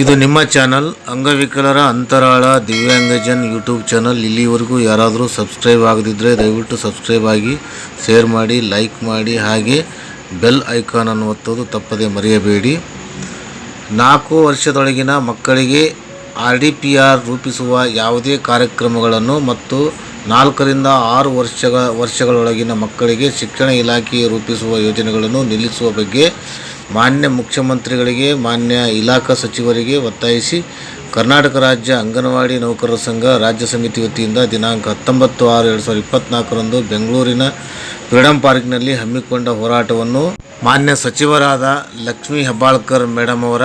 ಇದು ನಿಮ್ಮ ಚಾನಲ್ ಅಂಗವಿಕಲರ ಅಂತರಾಳ ದಿವ್ಯಾಂಗಜನ್ ಯೂಟ್ಯೂಬ್ ಚಾನಲ್ ಇಲ್ಲಿವರೆಗೂ ಯಾರಾದರೂ ಸಬ್ಸ್ಕ್ರೈಬ್ ಆಗದಿದ್ದರೆ ದಯವಿಟ್ಟು ಸಬ್ಸ್ಕ್ರೈಬ್ ಆಗಿ ಶೇರ್ ಮಾಡಿ ಲೈಕ್ ಮಾಡಿ, ಹಾಗೆ ಬೆಲ್ ಐಕಾನನ್ನು ಒತ್ತೋದು ತಪ್ಪದೆ ಮರೆಯಬೇಡಿ. ನಾಲ್ಕು ವರ್ಷದೊಳಗಿನ ಮಕ್ಕಳಿಗೆ ಆರ್ ಡಿ ಪಿ ಆರ್ ರೂಪಿಸುವ ಯಾವುದೇ ಕಾರ್ಯಕ್ರಮಗಳನ್ನು ಮತ್ತು ನಾಲ್ಕರಿಂದ ಆರು ವರ್ಷಗಳ, ವರ್ಷಗಳೊಳಗಿನ ಮಕ್ಕಳಿಗೆ ಶಿಕ್ಷಣ ಇಲಾಖೆ ರೂಪಿಸುವ ಯೋಜನೆಗಳನ್ನು ನಿಲ್ಲಿಸುವ ಬಗ್ಗೆ ಮಾನ್ಯ ಮುಖ್ಯಮಂತ್ರಿಗಳಿಗೆ, ಮಾನ್ಯ ಇಲಾಖಾ ಸಚಿವರಿಗೆ ಒತ್ತಾಯಿಸಿ ಕರ್ನಾಟಕ ರಾಜ್ಯ ಅಂಗನವಾಡಿ ನೌಕರರ ಸಂಘ ರಾಜ್ಯ ಸಮಿತಿ ವತಿಯಿಂದ ದಿನಾಂಕ ಹತ್ತೊಂಬತ್ತು ಆರು ಎರಡು ಸಾವಿರದ ಇಪ್ಪತ್ತ್ನಾಲ್ಕರಂದು ಬೆಂಗಳೂರಿನ ಫ್ರೀಡಂ ಪಾರ್ಕ್ನಲ್ಲಿ ಹಮ್ಮಿಕೊಂಡ ಹೋರಾಟವನ್ನು ಮಾನ್ಯ ಸಚಿವರಾದ ಲಕ್ಷ್ಮೀ ಹೆಬ್ಬಾಳ್ಕರ್ ಮೇಡಮ್ ಅವರ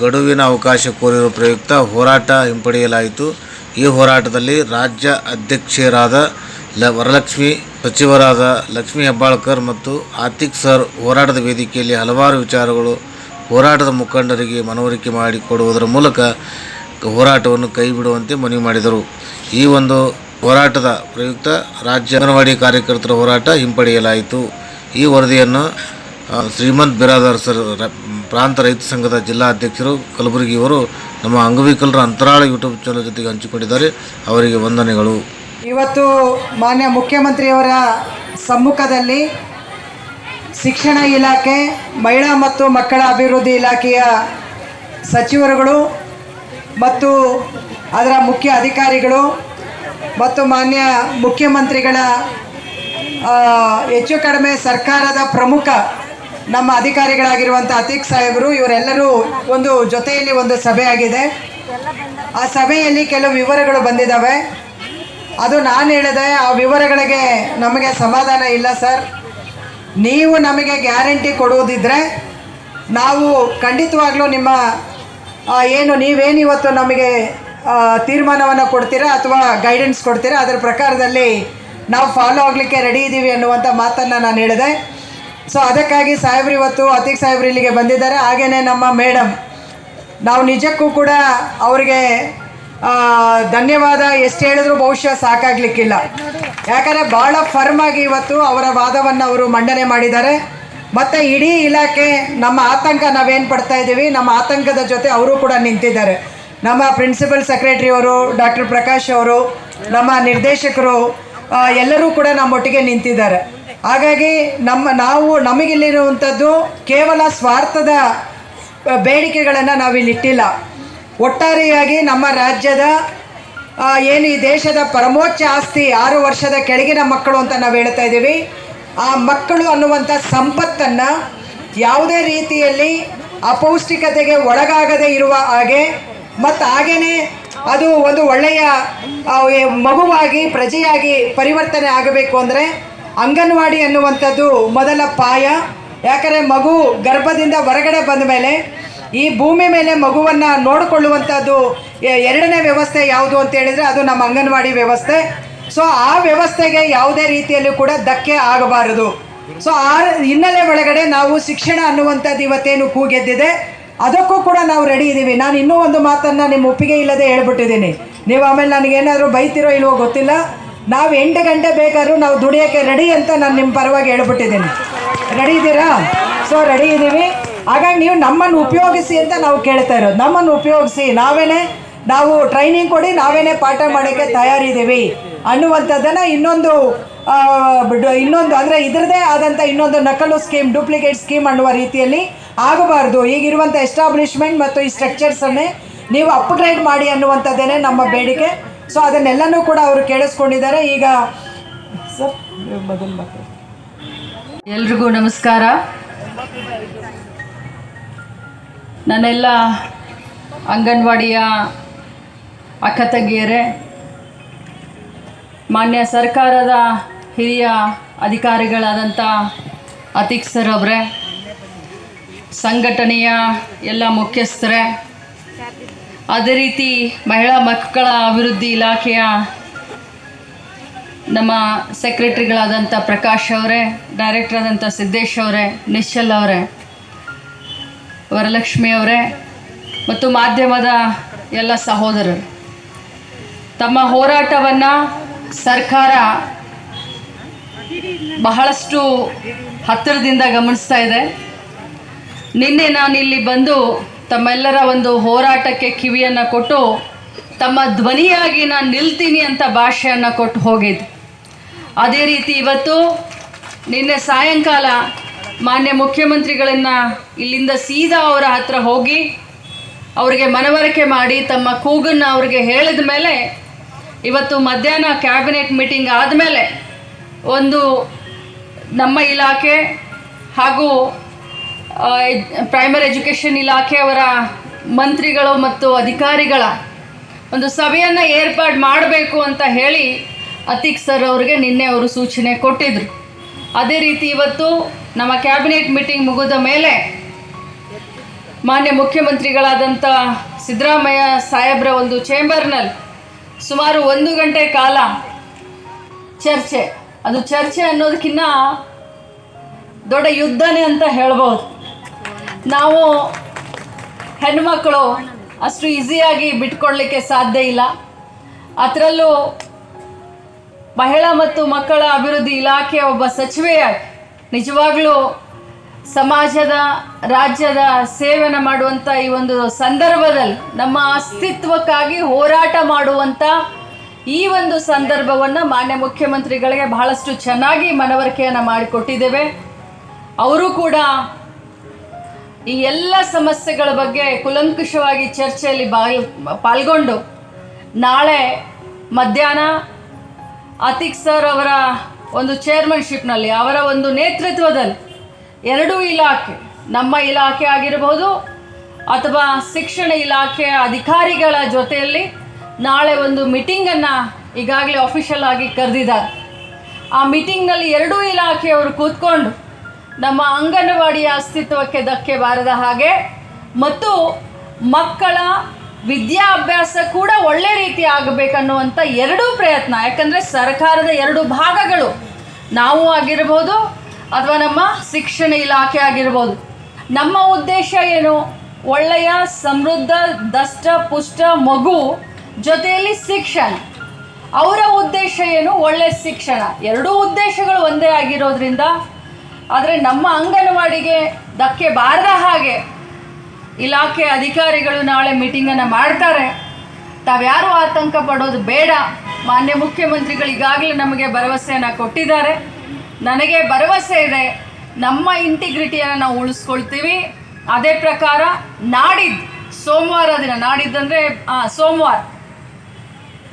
ಗಡುವಿನ ಅವಕಾಶ ಕೋರಿರುವ ಪ್ರಯುಕ್ತ ಹೋರಾಟ ಹಿಂಪಡೆಯಲಾಯಿತು. ಈ ಹೋರಾಟದಲ್ಲಿ ರಾಜ್ಯ ಅಧ್ಯಕ್ಷರಾದ ಲ ವರಲಕ್ಷ್ಮಿ ಸಚಿವರಾದ ಲಕ್ಷ್ಮೀ ಹೆಬ್ಬಾಳ್ಕರ್ ಮತ್ತು ಆತಿಕ್ ಸರ್ ಹೋರಾಟದ ವೇದಿಕೆಯಲ್ಲಿ ಹಲವಾರು ವಿಚಾರಗಳು ಹೋರಾಟದ ಮುಖಂಡರಿಗೆ ಮನವರಿಕೆ ಮಾಡಿಕೊಡುವುದರ ಮೂಲಕ ಹೋರಾಟವನ್ನು ಕೈಬಿಡುವಂತೆ ಮನವಿ ಮಾಡಿದರು. ಈ ಒಂದು ಹೋರಾಟದ ಪ್ರಯುಕ್ತ ರಾಜ್ಯ ಅಂಗನವಾಡಿ ಕಾರ್ಯಕರ್ತರ ಹೋರಾಟ ಹಿಂಪಡೆಯಲಾಯಿತು. ಈ ವರದಿಯನ್ನು ಶ್ರೀಮಂತ್ ಬಿರಾದರ್ ಸರ್ ಪ್ರಾಂತ ರೈತ ಸಂಘದ ಜಿಲ್ಲಾ ಅಧ್ಯಕ್ಷರು ಕಲಬುರಗಿಯವರು ನಮ್ಮ ಅಂಗವಿಕಲರ ಅಂತರಾಳ ಯೂಟ್ಯೂಬ್ ಚಾನಲ್ ಜೊತೆಗೆ ಹಂಚಿಕೊಂಡಿದ್ದಾರೆ. ಅವರಿಗೆ ವಂದನೆಗಳು. ಇವತ್ತು ಮಾನ್ಯ ಮುಖ್ಯಮಂತ್ರಿಯವರ ಸಮ್ಮುಖದಲ್ಲಿ ಶಿಕ್ಷಣ ಇಲಾಖೆ, ಮಹಿಳಾ ಮತ್ತು ಮಕ್ಕಳ ಅಭಿವೃದ್ಧಿ ಇಲಾಖೆಯ ಸಚಿವರುಗಳು ಮತ್ತು ಅದರ ಮುಖ್ಯ ಅಧಿಕಾರಿಗಳು ಮತ್ತು ಮಾನ್ಯ ಮುಖ್ಯಮಂತ್ರಿಗಳ ಹೆಚ್ಚು ಕಡಿಮೆ ಸರ್ಕಾರದ ಪ್ರಮುಖ ನಮ್ಮ ಅಧಿಕಾರಿಗಳಾಗಿರುವಂಥ ಅತೀಕ್ ಸಾಹೇಬರು, ಇವರೆಲ್ಲರೂ ಒಂದು ಜೊತೆಯಲ್ಲಿ ಒಂದು ಸಭೆಯಾಗಿದೆ. ಆ ಸಭೆಯಲ್ಲಿ ಕೆಲವು ವಿವರಗಳು ಬಂದಿದ್ದಾವೆ. ಅದು ನಾನು ಹೇಳಿದೆ, ಆ ವಿವರಗಳಿಗೆ ನಮಗೆ ಸಮಾಧಾನ ಇಲ್ಲ ಸರ್. ನೀವು ನಮಗೆ ಗ್ಯಾರಂಟಿ ಕೊಡುವುದಿದ್ದರೆ ನಾವು ಖಂಡಿತವಾಗ್ಲೂ ನಿಮ್ಮ ಏನು ನೀವೇನು ಇವತ್ತು ನಮಗೆ ತೀರ್ಮಾನವನ್ನು ಕೊಡ್ತೀರಾ ಅಥವಾ ಗೈಡೆನ್ಸ್ ಕೊಡ್ತೀರಾ, ಅದರ ಪ್ರಕಾರದಲ್ಲಿ ನಾವು ಫಾಲೋ ಆಗಲಿಕ್ಕೆ ರೆಡಿ ಇದ್ದೀವಿ ಅನ್ನುವಂಥ ಮಾತನ್ನು ನಾನು ಹೇಳಿದೆ. ಸೊ ಅದಕ್ಕಾಗಿ ಸಾಹೇಬ್ರು ಇವತ್ತು ಅತೀಕ್ ಸಾಹೇಬ್ರು ಇಲ್ಲಿಗೆ ಬಂದಿದ್ದಾರೆ. ಹಾಗೆಯೇ ನಮ್ಮ ಮೇಡಮ್ ನಾವು ನಿಜಕ್ಕೂ ಕೂಡ ಅವರಿಗೆ ಧನ್ಯವಾದ. ಎಷ್ಟು ಹೇಳಿದ್ರು ಬಹುಶಃ ಸಾಕಾಗ್ಲಿಕ್ಕಿಲ್ಲ. ಯಾಕಂದರೆ ಭಾಳ ಫರ್ಮ್ ಆಗಿ ಇವತ್ತು ಅವರ ವಾದವನ್ನು ಅವರು ಮಂಡನೆ ಮಾಡಿದ್ದಾರೆ. ಮತ್ತು ಇಡೀ ಇಲಾಖೆ, ನಮ್ಮ ಆತಂಕ ನಾವೇನು ಪಡ್ತಾ ಇದ್ದೀವಿ, ನಮ್ಮ ಆತಂಕದ ಜೊತೆ ಅವರು ಕೂಡ ನಿಂತಿದ್ದಾರೆ. ನಮ್ಮ ಪ್ರಿನ್ಸಿಪಲ್ ಸೆಕ್ರೆಟರಿ ಅವರು ಡಾಕ್ಟರ್ ಪ್ರಕಾಶ್ ಅವರು, ನಮ್ಮ ನಿರ್ದೇಶಕರು ಎಲ್ಲರೂ ಕೂಡ ನಮ್ಮೊಟ್ಟಿಗೆ ನಿಂತಿದ್ದಾರೆ. ಹಾಗಾಗಿ ನಮ್ಮ, ನಾವು ನಮಗಿಲ್ಲಿರುವಂಥದ್ದು ಕೇವಲ ಸ್ವಾರ್ಥದ ಬೇಡಿಕೆಗಳನ್ನು ನಾವಿಲ್ಲಿಟ್ಟಿಲ್ಲ. ಒಟ್ಟಾರೆಯಾಗಿ ನಮ್ಮ ರಾಜ್ಯದ ಏನು ಈ ದೇಶದ ಪರಮೋಚ್ಚ ಆಸ್ತಿ ಆರು ವರ್ಷದ ಕೆಳಗಿನ ಮಕ್ಕಳು ಅಂತ ನಾವು ಹೇಳ್ತಾ ಇದ್ದೀವಿ. ಆ ಮಕ್ಕಳು ಅನ್ನುವಂಥ ಸಂಪತ್ತನ್ನು ಯಾವುದೇ ರೀತಿಯಲ್ಲಿ ಅಪೌಷ್ಟಿಕತೆಗೆ ಒಳಗಾಗದೇ ಇರುವ ಹಾಗೆ, ಮತ್ತು ಹಾಗೇ ಅದು ಒಂದು ಒಳ್ಳೆಯ ಮಗುವಾಗಿ, ಪ್ರಜೆಯಾಗಿ ಪರಿವರ್ತನೆ ಆಗಬೇಕು ಅಂದರೆ ಅಂಗನವಾಡಿ ಅನ್ನುವಂಥದ್ದು ಮೊದಲ ಪಾಯ. ಯಾಕಂದರೆ ಮಗು ಗರ್ಭದಿಂದ ಹೊರಗಡೆ ಬಂದ ಮೇಲೆ ಈ ಭೂಮಿ ಮೇಲೆ ಮಗುವನ್ನು ನೋಡಿಕೊಳ್ಳುವಂಥದ್ದು ಎರಡನೇ ವ್ಯವಸ್ಥೆ ಯಾವುದು ಅಂತ ಹೇಳಿದ್ರೆ ಅದು ನಮ್ಮ ಅಂಗನವಾಡಿ ವ್ಯವಸ್ಥೆ. ಸೊ ಆ ವ್ಯವಸ್ಥೆಗೆ ಯಾವುದೇ ರೀತಿಯಲ್ಲೂ ಕೂಡ ಧಕ್ಕೆ ಆಗಬಾರದು. ಸೊ ಆ ಹಿನ್ನೆಲೆ ಒಳಗಡೆ ನಾವು ಶಿಕ್ಷಣ ಅನ್ನುವಂಥದ್ದು ಇವತ್ತೇನು ಕೂಗೆದ್ದಿದೆ ಅದಕ್ಕೂ ಕೂಡ ನಾವು ರೆಡಿ ಇದ್ದೀವಿ ನಾನು ಇನ್ನೂ ಒಂದು ಮಾತನ್ನು ನಿಮ್ಮ ಒಪ್ಪಿಗೆ ಇಲ್ಲದೆ ಹೇಳ್ಬಿಟ್ಟಿದ್ದೀನಿ. ನೀವು ಆಮೇಲೆ ನನಗೇನಾದರೂ ಬೈತಿರೋ ಇಲ್ವೋ ಗೊತ್ತಿಲ್ಲ. ನಾವು ಎಂಟು ಗಂಟೆ ಬೇಕಾದ್ರೂ ನಾವು ದುಡಿಯೋಕ್ಕೆ ರೆಡಿ ಅಂತ ನಾನು ನಿಮ್ಮ ಪರವಾಗಿ ಹೇಳ್ಬಿಟ್ಟಿದ್ದೀನಿ. ರೆಡಿ ಇದ್ದೀರಾ ಸೊ ರೆಡಿ ಇದ್ದೀವಿ ಹಾಗಾಗಿ ನೀವು ನಮ್ಮನ್ನು ಉಪಯೋಗಿಸಿ ಅಂತ ನಾವು ಕೇಳ್ತಾ ಇರೋದು. ನಮ್ಮನ್ನು ಉಪಯೋಗಿಸಿ. ನಾವೇನೇ ನಾವು ಟ್ರೈನಿಂಗ್ ಕೊಡಿ, ನಾವೇನೇ ಪಾಠ ಮಾಡೋಕ್ಕೆ ತಯಾರಿದ್ದೀವಿ. ಅನ್ನುವಂಥದ್ದನ್ನು ಇನ್ನೊಂದು ಇನ್ನೊಂದು ಅಂದರೆ ಇದರದೇ ಆದಂಥ ಇನ್ನೊಂದು ನಕಲು ಸ್ಕೀಮ್ ಡೂಪ್ಲಿಕೇಟ್ ಸ್ಕೀಮ್ ಅನ್ನುವ ರೀತಿಯಲ್ಲಿ ಆಗಬಾರ್ದು. ಈಗಿರುವಂಥ ಎಸ್ಟಾಬ್ಲಿಷ್ಮೆಂಟ್ ಮತ್ತು ಈ ಸ್ಟ್ರಕ್ಚರ್ಸನ್ನೇ ನೀವು ಅಪ್ಗ್ರೇಡ್ ಮಾಡಿ ಅನ್ನುವಂಥದ್ದೇನೆ ನಮ್ಮ ಬೇಡಿಕೆ. ಸೊ ಅದನ್ನೆಲ್ಲನೂ ಕೂಡ ಅವರು ಕೇಳಿಸ್ಕೊಂಡಿದ್ದಾರೆ. ಈಗ ಸರ್ ಎಲ್ರಿಗೂ ನಮಸ್ಕಾರ. ನನ್ನೆಲ್ಲ ಅಂಗನವಾಡಿಯ ಅಕ್ಕ ತಂಗಿಯರೇ, ಮಾನ್ಯ ಸರ್ಕಾರದ ಹಿರಿಯ ಅಧಿಕಾರಿಗಳಾದಂಥ ಅತೀಕ್ ಸರ್ ಅವರೇ, ಸಂಘಟನೆಯ ಎಲ್ಲ ಮುಖ್ಯಸ್ಥರೇ, ಅದೇ ರೀತಿ ಮಹಿಳಾ ಮಕ್ಕಳ ಅಭಿವೃದ್ಧಿ ಇಲಾಖೆಯ ನಮ್ಮ ಸೆಕ್ರೆಟ್ರಿಗಳಾದಂಥ ಪ್ರಕಾಶ್ ಅವರೇ, ಡೈರೆಕ್ಟರ್ ಆದಂಥ ಸಿದ್ದೇಶ್ ಅವರೇ, ನಿಶ್ಚಲ್ ಅವರೇ ವರಲಕ್ಷ್ಮಿ ಅವರೇ ಮತ್ತು ಮಾಧ್ಯಮದ ಎಲ್ಲ ಸಹೋದರರು. ತಮ್ಮ ಹೋರಾಟವನ್ನು ಸರ್ಕಾರ ಬಹಳಷ್ಟು ಹತ್ತಿರದಿಂದ ಗಮನಿಸ್ತಾ ಇದೆ. ನಿನ್ನೆ ನಾನು ಇಲ್ಲಿ ಬಂದು ತಮ್ಮೆಲ್ಲರ ಒಂದು ಹೋರಾಟಕ್ಕೆ ಕಿವಿಯನ್ನು ಕೊಟ್ಟು ತಮ್ಮ ಧ್ವನಿಯಾಗಿ ನಾನು ನಿಲ್ತೀನಿ ಅಂತ ಭಾಷೆಯನ್ನು ಕೊಟ್ಟು ಹೋಗಿದ್ದೆ. ಅದೇ ರೀತಿ ಇವತ್ತು ನಿನ್ನೆ ಸಾಯಂಕಾಲ ಮಾನ್ಯ ಮುಖ್ಯಮಂತ್ರಿಗಳನ್ನು ಇಲ್ಲಿಂದ ಸೀದಾ ಅವರ ಹತ್ರ ಹೋಗಿ ಅವರಿಗೆ ಮನವರಿಕೆ ಮಾಡಿ ತಮ್ಮ ಕೂಗನ್ನು ಅವ್ರಿಗೆ ಹೇಳಿದ ಮೇಲೆ ಇವತ್ತು ಮಧ್ಯಾಹ್ನ ಕ್ಯಾಬಿನೆಟ್ ಮೀಟಿಂಗ್ ಆದಮೇಲೆ ಒಂದು ನಮ್ಮ ಇಲಾಖೆ ಹಾಗೂ ಪ್ರೈಮರಿ ಎಜುಕೇಷನ್ ಇಲಾಖೆಯವರ ಮಂತ್ರಿಗಳು ಮತ್ತು ಅಧಿಕಾರಿಗಳ ಒಂದು ಸಭೆಯನ್ನು ಏರ್ಪಾಡು ಮಾಡಬೇಕು ಅಂತ ಹೇಳಿ ಅತಿಕ್ ಸರ್ ಅವರಿಗೆ ನಿನ್ನೆ ಅವರು ಸೂಚನೆ ಕೊಟ್ಟಿದ್ದರು ಅದೇ ರೀತಿ ಇವತ್ತು ನಮ್ಮ ಕ್ಯಾಬಿನೆಟ್ ಮೀಟಿಂಗ್ ಮುಗಿದ ಮೇಲೆ ಮಾನ್ಯ ಮುಖ್ಯಮಂತ್ರಿಗಳಾದಂಥ ಸಿದ್ದರಾಮಯ್ಯ ಸಾಹೇಬ್ರ ಒಂದು ಚೇಂಬರ್ನಲ್ಲಿ ಸುಮಾರು ಒಂದು ಗಂಟೆ ಕಾಲ ಚರ್ಚೆ. ಅದು ಚರ್ಚೆ ಅನ್ನೋದಕ್ಕಿಂತ ದೊಡ್ಡ ಯುದ್ಧನೇ ಅಂತ ಹೇಳ್ಬೋದು. ನಾವು ಹೆಣ್ಮಕ್ಕಳು ಅಷ್ಟು ಈಸಿಯಾಗಿ ಬಿಟ್ಕೊಡ್ಲಿಕ್ಕೆ ಸಾಧ್ಯ ಇಲ್ಲ. ಅದರಲ್ಲೂ ಮಹಿಳಾ ಮತ್ತು ಮಕ್ಕಳ ಅಭಿವೃದ್ಧಿ ಇಲಾಖೆಯ ಒಬ್ಬ ಸಚಿವೆಯಾಗಿ ನಿಜವಾಗ್ಲೂ ಸಮಾಜದ, ರಾಜ್ಯದ ಸೇವೆನ ಮಾಡುವಂಥ ಈ ಒಂದು ಸಂದರ್ಭದಲ್ಲಿ ನಮ್ಮ ಅಸ್ತಿತ್ವಕ್ಕಾಗಿ ಹೋರಾಟ ಮಾಡುವಂಥ ಈ ಒಂದು ಸಂದರ್ಭವನ್ನು ಮಾನ್ಯ ಮುಖ್ಯಮಂತ್ರಿಗಳಿಗೆ ಬಹಳಷ್ಟು ಚೆನ್ನಾಗಿ ಮನವರಿಕೆಯನ್ನು ಮಾಡಿಕೊಟ್ಟಿದ್ದೇವೆ. ಅವರು ಕೂಡ ಈ ಎಲ್ಲ ಸಮಸ್ಯೆಗಳ ಬಗ್ಗೆ ಕುಲಂಕುಷವಾಗಿ ಚರ್ಚೆಯಲ್ಲಿ ಬಾಲ್ ಪಾಲ್ಗೊಂಡು ನಾಳೆ ಮಧ್ಯಾಹ್ನ ಅತೀಕ್ ಸರ್ ಅವರ ಒಂದು ಚೇರ್ಮನ್ಶಿಪ್ನಲ್ಲಿ ಅವರ ಒಂದು ನೇತೃತ್ವದಲ್ಲಿ ಎರಡೂ ಇಲಾಖೆ, ನಮ್ಮ ಇಲಾಖೆ ಆಗಿರಬಹುದು ಅಥವಾ ಶಿಕ್ಷಣ ಇಲಾಖೆಯ ಅಧಿಕಾರಿಗಳ ಜೊತೆಯಲ್ಲಿ ನಾಳೆ ಒಂದು ಮೀಟಿಂಗನ್ನು ಈಗಾಗಲೇ ಅಫಿಷಿಯಲ್ ಆಗಿ ಕರೆದಿದ್ದಾರೆ. ಆ ಮೀಟಿಂಗ್ನಲ್ಲಿ ಎರಡೂ ಇಲಾಖೆಯವರು ಕೂತ್ಕೊಂಡು ನಮ್ಮ ಅಂಗನವಾಡಿಯ ಅಸ್ತಿತ್ವಕ್ಕೆ ಧಕ್ಕೆ ಬಾರದ ಹಾಗೆ ಮತ್ತು ಮಕ್ಕಳ ವಿದ್ಯಾಭ್ಯಾಸ ಕೂಡ ಒಳ್ಳೆ ರೀತಿ ಆಗಬೇಕನ್ನುವಂಥ ಎರಡೂ ಪ್ರಯತ್ನ. ಯಾಕಂದರೆ ಸರ್ಕಾರದ ಎರಡು ಭಾಗಗಳು. ನಾವು ಆಗಿರ್ಬೋದು ಅಥವಾ ನಮ್ಮ ಶಿಕ್ಷಣ ಇಲಾಖೆ ಆಗಿರ್ಬೋದು. ನಮ್ಮ ಉದ್ದೇಶ ಏನು? ಒಳ್ಳೆಯ, ಸಮೃದ್ಧ, ದಷ್ಟ, ಪುಷ್ಟ ಮಗು ಜೊತೆಯಲ್ಲಿ ಶಿಕ್ಷಣ. ಅವರ ಉದ್ದೇಶ ಏನು? ಒಳ್ಳೆ ಶಿಕ್ಷಣ. ಎರಡೂ ಉದ್ದೇಶಗಳು ಒಂದೇ ಆಗಿರೋದ್ರಿಂದ, ಆದರೆ ನಮ್ಮ ಅಂಗನವಾಡಿಗೆ ಧಕ್ಕೆ ಬಾರದ ಹಾಗೆ ಇಲಾಖೆ ಅಧಿಕಾರಿಗಳು ನಾಳೆ ಮೀಟಿಂಗನ್ನು ಮಾಡ್ತಾರೆ. ತಾವ್ಯಾರೂ ಆತಂಕ ಪಡೋದು ಬೇಡ. ಮಾನ್ಯ ಮುಖ್ಯಮಂತ್ರಿಗಳು ಈಗಾಗಲೇ ನಮಗೆ ಭರವಸೆಯನ್ನು ಕೊಟ್ಟಿದ್ದಾರೆ. ನನಗೆ ಭರವಸೆ ಇದೆ. ನಮ್ಮ ಇಂಟಿಗ್ರಿಟಿಯನ್ನು ನಾವು ಉಳಿಸ್ಕೊಳ್ತೀವಿ. ಅದೇ ಪ್ರಕಾರ ನಾಡಿದ್ದು ಸೋಮವಾರ ದಿನ ನಾಡಿದ್ದಂದರೆ ಸೋಮವಾರ.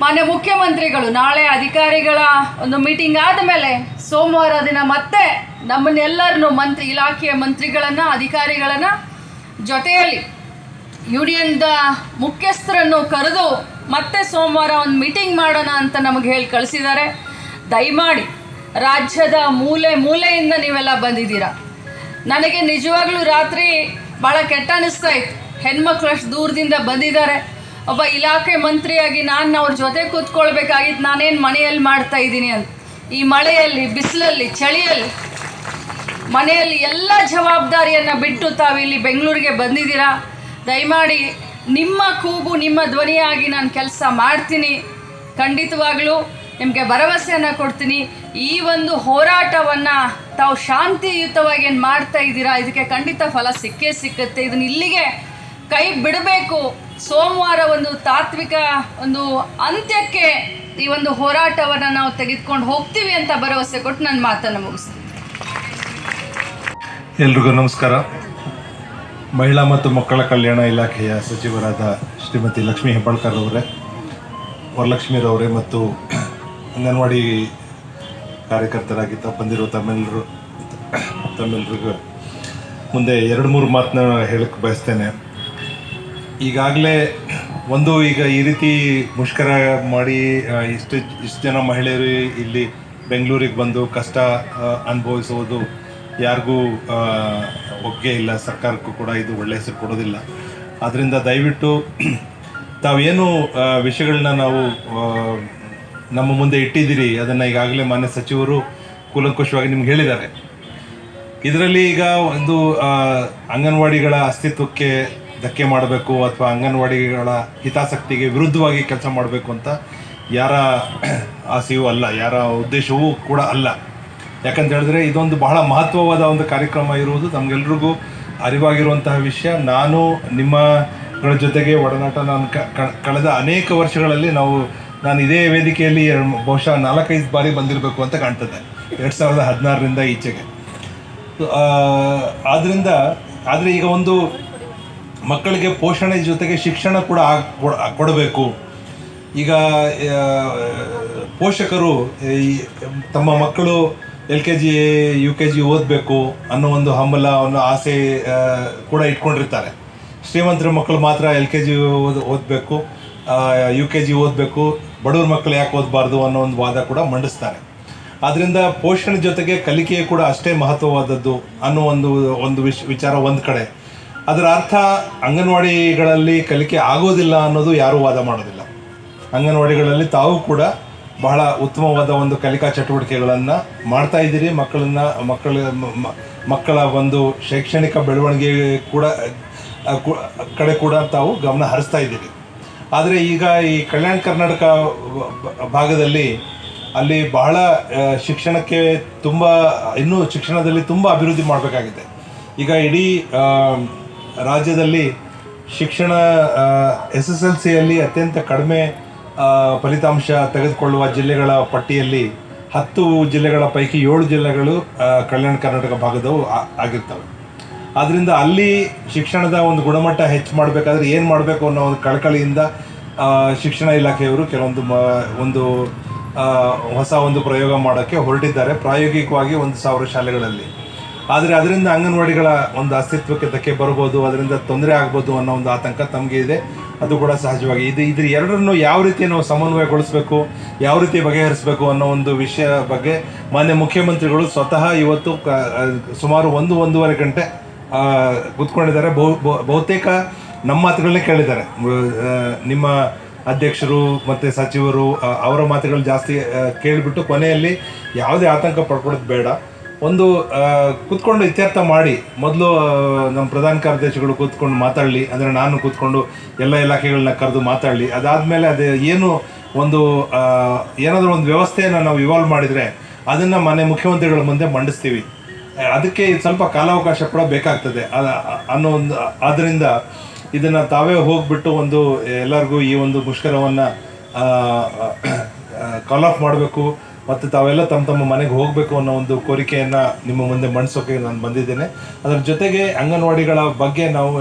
ಮಾನ್ಯ ಮುಖ್ಯಮಂತ್ರಿಗಳು ನಾಳೆ ಅಧಿಕಾರಿಗಳ ಒಂದು ಮೀಟಿಂಗ್ ಆದಮೇಲೆ ಸೋಮವಾರ ದಿನ ಮತ್ತೆ ನಮ್ಮನ್ನೆಲ್ಲರನ್ನು ಮಂತ್ರಿ, ಇಲಾಖೆಯ ಮಂತ್ರಿಗಳನ್ನು, ಅಧಿಕಾರಿಗಳನ್ನು ಜೊತೆಯಲ್ಲಿ ಯೂನಿಯನ್ದ ಮುಖ್ಯಸ್ಥರನ್ನು ಕರೆದು ಮತ್ತೆ ಸೋಮವಾರ ಒಂದು ಮೀಟಿಂಗ್ ಮಾಡೋಣ ಅಂತ ನಮಗೆ ಹೇಳಿ ಕಳಿಸಿದ್ದಾರೆ. ದಯಮಾಡಿ ರಾಜ್ಯದ ಮೂಲೆ ಮೂಲೆಯಿಂದ ನೀವೆಲ್ಲ ಬಂದಿದ್ದೀರಾ? ನನಗೆ ನಿಜವಾಗ್ಲೂ ರಾತ್ರಿ ಭಾಳ ಕೆಟ್ಟ ಅನಿಸ್ತಾ ಇತ್ತು. ಹೆಣ್ಮಕ್ಳು ಅಷ್ಟು ದೂರದಿಂದ ಬಂದಿದ್ದಾರೆ. ಒಬ್ಬ ಇಲಾಖೆ ಮಂತ್ರಿಯಾಗಿ ನಾನು ಅವ್ರ ಜೊತೆ ಕೂತ್ಕೊಳ್ಬೇಕಾಗಿತ್ತು. ನಾನೇನು ಮನೆಯಲ್ಲಿ ಮಾಡ್ತಾ ಇದ್ದೀನಿ ಅಂತ. ಈ ಮಳೆಯಲ್ಲಿ, ಬಿಸಿಲಲ್ಲಿ, ಚಳಿಯಲ್ಲಿ ಮನೆಯಲ್ಲಿ ಎಲ್ಲ ಜವಾಬ್ದಾರಿಯನ್ನು ಬಿಟ್ಟು ತಾವಿಲ್ಲಿ ಬೆಂಗಳೂರಿಗೆ ಬಂದಿದ್ದೀರಾ? ದಯಮಾಡಿ ನಿಮ್ಮ ಕೂಗು, ನಿಮ್ಮ ಧ್ವನಿಯಾಗಿ ನಾನು ಕೆಲಸ ಮಾಡ್ತೀನಿ. ಖಂಡಿತವಾಗಲೂ ನಿಮಗೆ ಭರವಸೆಯನ್ನು ಕೊಡ್ತೀನಿ. ಈ ಒಂದು ಹೋರಾಟವನ್ನು ತಾವು ಶಾಂತಿಯುತವಾಗಿ ಏನು ಮಾಡ್ತಾ ಇದ್ದೀರಾ? ಇದಕ್ಕೆ ಖಂಡಿತ ಫಲ ಸಿಕ್ಕೇ ಸಿಕ್ಕತ್ತೆ. ಇದನ್ನು ಇಲ್ಲಿಗೆ ಕೈ ಬಿಡಬೇಕು. ಸೋಮವಾರ ಒಂದು ತಾತ್ವಿಕ ಒಂದು ಅಂತ್ಯಕ್ಕೆ ಈ ಒಂದು ಹೋರಾಟವನ್ನು ನಾವು ತೆಗೆದುಕೊಂಡು ಹೋಗ್ತೀವಿ ಅಂತ ಭರವಸೆ ಕೊಟ್ಟು ನನ್ನ ಮಾತನ್ನು ಮುಗಿಸ್ತೀನಿ. ಎಲ್ರಿಗೂ ನಮಸ್ಕಾರ. ಮಹಿಳಾ ಮತ್ತು ಮಕ್ಕಳ ಕಲ್ಯಾಣ ಇಲಾಖೆಯ ಸಚಿವರಾದ ಶ್ರೀಮತಿ ಲಕ್ಷ್ಮೀ ಹೆಬ್ಬಾಳ್ಕರ್ ಅವರೇ ವರಲಕ್ಷ್ಮೀರವರೇ ಮತ್ತು ಅಂಗನವಾಡಿ ಕಾರ್ಯಕರ್ತರಾಗಿ ಬಂದಿರೋ ತಮ್ಮೆಲ್ಲರು ತಮ್ಮೆಲ್ಲರಿಗೂ ಮುಂದೆ ಎರಡು ಮೂರು ಮಾತನ್ನ ಹೇಳಕ್ಕೆ ಬಯಸ್ತೇನೆ. ಈಗಾಗಲೇ ಒಂದು ಈಗ ಈ ರೀತಿ ಮುಷ್ಕರ ಮಾಡಿ ಇಷ್ಟು ಇಷ್ಟು ಜನ ಮಹಿಳೆಯರು ಇಲ್ಲಿ ಬೆಂಗಳೂರಿಗೆ ಬಂದು ಕಷ್ಟ ಅನುಭವಿಸುವುದು ಯಾರಿಗೂ ಒಗ್ಗೆ ಇಲ್ಲ, ಸರ್ಕಾರಕ್ಕೂ ಕೂಡ ಇದು ಒಳ್ಳೆಯ ಹೆಸರು ಕೊಡೋದಿಲ್ಲ. ಆದ್ದರಿಂದ ದಯವಿಟ್ಟು ತಾವೇನು ವಿಷಯಗಳನ್ನ ನಾವು ನಮ್ಮ ಮುಂದೆ ಇಟ್ಟಿದ್ದೀರಿ. ಅದನ್ನು ಈಗಾಗಲೇ ಮಾನ್ಯ ಸಚಿವರು ಕೂಲಂಕುಷವಾಗಿ ನಿಮ್ಗೆ ಹೇಳಿದ್ದಾರೆ. ಇದರಲ್ಲಿ ಈಗ ಒಂದು ಅಂಗನವಾಡಿಗಳ ಅಸ್ತಿತ್ವಕ್ಕೆ ಧಕ್ಕೆ ಮಾಡಬೇಕು ಅಥವಾ ಅಂಗನವಾಡಿಗಳ ಹಿತಾಸಕ್ತಿಗೆ ವಿರುದ್ಧವಾಗಿ ಕೆಲಸ ಮಾಡಬೇಕು ಅಂತ ಯಾರ ಆಸೆಯೂ ಅಲ್ಲ. ಯಾರ ಉದ್ದೇಶವೂ ಕೂಡ ಅಲ್ಲ. ಯಾಕಂತ ಹೇಳಿದ್ರೆ ಇದೊಂದು ಬಹಳ ಮಹತ್ವವಾದ ಒಂದು ಕಾರ್ಯಕ್ರಮ ಇರುವುದು. ನಮಗೆಲ್ರಿಗೂ ಅರಿವಾಗಿರುವಂತಹ ವಿಷಯ. ನಾನು, ನಿಮ್ಮಗಳ ಜೊತೆಗೆ ಒಡನಾಟ ನಾನು ಕಳೆದ ಅನೇಕ ವರ್ಷಗಳಲ್ಲಿ ನಾವು, ನಾನು ಇದೇ ವೇದಿಕೆಯಲ್ಲಿ ಬಹುಶಃ ನಾಲ್ಕೈದು ಬಾರಿ ಬಂದಿರಬೇಕು ಅಂತ ಕಾಣ್ತದೆ. ಎರಡು ಸಾವಿರದ ಹದಿನಾರರಿಂದ ಈಚೆಗೆ. ಆದ್ದರಿಂದ ಆದರೆ ಈಗ ಒಂದು ಮಕ್ಕಳಿಗೆ ಪೋಷಣೆ ಜೊತೆಗೆ ಶಿಕ್ಷಣ ಕೂಡ ಕೊಡಬೇಕು. ಈಗ ಪೋಷಕರು ತಮ್ಮ ಮಕ್ಕಳು L K G, U K G ಓದಬೇಕು ಅನ್ನೋ ಒಂದು ಹಂಬಲ, ಅನ್ನೋ ಆಸೆ ಕೂಡ ಇಟ್ಕೊಂಡಿರ್ತಾರೆ. ಶ್ರೀಮಂತರ ಮಕ್ಕಳು ಮಾತ್ರ ಎಲ್ ಕೆ ಜಿ ಓದ್, ಓದಬೇಕು ಯು ಕೆ ಜಿ ಓದಬೇಕು, ಬಡವ್ರ ಮಕ್ಕಳು ಯಾಕೆ ಓದಬಾರ್ದು ಅನ್ನೋ ಒಂದು ವಾದ ಕೂಡ ಮಂಡಿಸ್ತಾರೆ. ಆದ್ದರಿಂದ ಪೋಷಣೆ ಜೊತೆಗೆ ಕಲಿಕೆ ಕೂಡ ಅಷ್ಟೇ ಮಹತ್ವವಾದದ್ದು ಅನ್ನೋ ಒಂದು ಒಂದು ವಿಶ್, ವಿಚಾರ ಒಂದು ಕಡೆ. ಅದರ ಅರ್ಥ ಅಂಗನವಾಡಿಗಳಲ್ಲಿ ಕಲಿಕೆ ಆಗೋದಿಲ್ಲ ಅನ್ನೋದು ಯಾರೂ ವಾದ ಮಾಡೋದಿಲ್ಲ. ಅಂಗನವಾಡಿಗಳಲ್ಲಿ ತಾವು ಕೂಡ ಬಹಳ ಉತ್ತಮವಾದ ಒಂದು ಕಲಿಕಾ ಚಟುವಟಿಕೆಗಳನ್ನು ಮಾಡ್ತಾ ಇದ್ದೀರಿ. ಮಕ್ಕಳನ್ನ, ಮಕ್ಕಳ ಮಕ್ಕಳ ಒಂದು ಶೈಕ್ಷಣಿಕ ಬೆಳವಣಿಗೆ ಕೂಡ ಕಡೆ ಕೂಡ ತಾವು ಗಮನ ಹರಿಸ್ತಾ ಇದ್ದೀರಿ. ಆದರೆ ಈಗ ಈ ಕಲ್ಯಾಣ ಕರ್ನಾಟಕ ಭಾಗದಲ್ಲಿ ಅಲ್ಲಿ ಬಹಳ ಶಿಕ್ಷಣಕ್ಕೆ ತುಂಬ, ಇನ್ನೂ ಶಿಕ್ಷಣದಲ್ಲಿ ತುಂಬ ಅಭಿವೃದ್ಧಿ ಮಾಡಬೇಕಾಗಿದೆ. ಈಗ ಇಡೀ ರಾಜ್ಯದಲ್ಲಿ ಶಿಕ್ಷಣ ಎಸ್ ಎಸ್ ಎಲ್ ಸಿಯಲ್ಲಿ ಅತ್ಯಂತ ಕಡಿಮೆ ಫಲಿತಾಂಶ ತೆಗೆದುಕೊಳ್ಳುವ ಜಿಲ್ಲೆಗಳ ಪಟ್ಟಿಯಲ್ಲಿ ಹತ್ತು ಜಿಲ್ಲೆಗಳ ಪೈಕಿ ಏಳು ಜಿಲ್ಲೆಗಳು ಕಲ್ಯಾಣ ಕರ್ನಾಟಕ ಭಾಗದವು ಆಗಿರ್ತವೆ. ಆದ್ದರಿಂದ ಅಲ್ಲಿ ಶಿಕ್ಷಣದ ಒಂದು ಗುಣಮಟ್ಟ ಹೆಚ್ಚು ಮಾಡಬೇಕಾದ್ರೆ ಏನು ಮಾಡಬೇಕು ಅನ್ನೋ ಒಂದು ಕಳಕಳಿಯಿಂದ ಶಿಕ್ಷಣ ಇಲಾಖೆಯವರು ಕೆಲವೊಂದು ಮ, ಒಂದು ಹೊಸ ಒಂದು ಪ್ರಯೋಗ ಮಾಡೋಕ್ಕೆ ಹೊರಟಿದ್ದಾರೆ, ಪ್ರಾಯೋಗಿಕವಾಗಿ ಒಂದು ಸಾವಿರ ಶಾಲೆಗಳಲ್ಲಿ. ಆದರೆ ಅದರಿಂದ ಅಂಗನವಾಡಿಗಳ ಒಂದು ಅಸ್ತಿತ್ವಕ್ಕೆ ಧಕ್ಕೆ ಬರ್ಬೋದು, ಅದರಿಂದ ತೊಂದರೆ ಆಗ್ಬೋದು ಅನ್ನೋ ಒಂದು ಆತಂಕ ತಮಗೆ ಇದೆ. ಅದು ಕೂಡ ಸಹಜವಾಗಿ. ಇದು ಇದ್ರ ಎರಡರನ್ನು ಯಾವ ರೀತಿ ನಾವು ಸಮನ್ವಯಗೊಳಿಸಬೇಕು, ಯಾವ ರೀತಿ ಬಗೆಹರಿಸಬೇಕು ಅನ್ನೋ ಒಂದು ವಿಷಯ ಬಗ್ಗೆ ಮಾನ್ಯ ಮುಖ್ಯಮಂತ್ರಿಗಳು ಸ್ವತಃ ಇವತ್ತು ಸುಮಾರು ಒಂದು ಒಂದೂವರೆ ಗಂಟೆ ಕೂತ್ಕೊಂಡಿದ್ದಾರೆ. ಬಹು ಬಹು- ಬಹುತೇಕ ನಮ್ಮ ಮಾತುಗಳನ್ನೇ ಕೇಳಿದ್ದಾರೆ. ನಿಮ್ಮ ಅಧ್ಯಕ್ಷರು ಮತ್ತು ಸಚಿವರು ಅವರ ಮಾತುಗಳು ಜಾಸ್ತಿ ಕೇಳಿಬಿಟ್ಟು ಕೊನೆಯಲ್ಲಿ ಯಾವುದೇ ಆತಂಕ ಪಡ್ಕೊಳ್ಳೋದು ಬೇಡ. ಒಂದು ಕೂತ್ಕೊಂಡು ಇತ್ಯರ್ಥ ಮಾಡಿ, ಮೊದಲು ನಮ್ಮ ಪ್ರಧಾನ ಕಾರ್ಯದರ್ಶಿಗಳು ಕೂತ್ಕೊಂಡು ಮಾತಾಡಲಿ, ಅಂದರೆ ನಾನು ಕೂತ್ಕೊಂಡು ಎಲ್ಲ ಇಲಾಖೆಗಳನ್ನ ಕರೆದು ಮಾತಾಡಲಿ. ಅದಾದಮೇಲೆ ಅದು ಏನು ಒಂದು ಏನಾದರೂ ಒಂದು ವ್ಯವಸ್ಥೆಯನ್ನು ನಾವು ಇವಾಲ್ವ್ ಮಾಡಿದರೆ ಅದನ್ನು ಮನೆ ಮುಖ್ಯಮಂತ್ರಿಗಳ ಮುಂದೆ ಮಂಡಿಸ್ತೀವಿ. ಅದಕ್ಕೆ ಸ್ವಲ್ಪ ಕಾಲಾವಕಾಶ ಕೂಡ ಬೇಕಾಗ್ತದೆ. ಅನ್ನೋ ಒಂದು ಆದ್ದರಿಂದ ಇದನ್ನು ತಾವೇ ಹೋಗ್ಬಿಟ್ಟು ಒಂದು, ಎಲ್ಲರಿಗೂ ಈ ಒಂದು ಮುಷ್ಕರವನ್ನು ಕಾಲ್ ಆಫ್ ಮಾಡಬೇಕು. ಮತ್ತು ತಾವೆಲ್ಲ ತಮ್ಮ ತಮ್ಮ ಮನೆಗೆ ಹೋಗಬೇಕು ಅನ್ನೋ ಒಂದು ಕೋರಿಕೆಯನ್ನು ನಿಮ್ಮ ಮುಂದೆ ಮಂಡಿಸೋಕೆ ನಾನು ಬಂದಿದ್ದೇನೆ. ಅದರ ಜೊತೆಗೆ ಅಂಗನವಾಡಿಗಳ ಬಗ್ಗೆ ನಾವು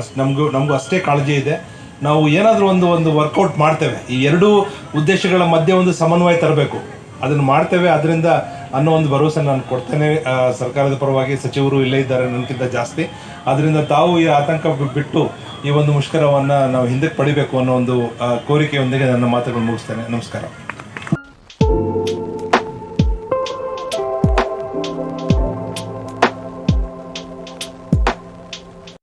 ಅಷ್ಟು ನಮಗೂ ನಮಗೂ ಅಷ್ಟೇ ಕಾಳಜಿ ಇದೆ. ನಾವು ಏನಾದರೂ ಒಂದು ಒಂದು ವರ್ಕೌಟ್ ಮಾಡ್ತೇವೆ. ಈ ಎರಡೂ ಉದ್ದೇಶಗಳ ಮಧ್ಯೆ ಒಂದು ಸಮನ್ವಯ ತರಬೇಕು. ಅದನ್ನು ಮಾಡ್ತೇವೆ. ಅದರಿಂದ ಅನ್ನೋ ಒಂದು ಭರವಸೆ ನಾನು ಕೊಡ್ತೇನೆ. ಸರ್ಕಾರದ ಪರವಾಗಿ ಸಚಿವರು ಇಲ್ಲೇ ಇದ್ದಾರೆ ನನಗಿಂತ ಜಾಸ್ತಿ. ಅದರಿಂದ ತಾವು ಈ ಆತಂಕ ಬಿಟ್ಟು ಈ ಒಂದು ಮುಷ್ಕರವನ್ನು ನಾವು ಹಿಂದಕ್ಕೆ ಪಡಿಬೇಕು ಅನ್ನೋ ಒಂದು ಕೋರಿಕೆಯೊಂದಿಗೆ ನನ್ನ ಮಾತುಗಳು ಮುಗಿಸ್ತೇನೆ. ನಮಸ್ಕಾರ.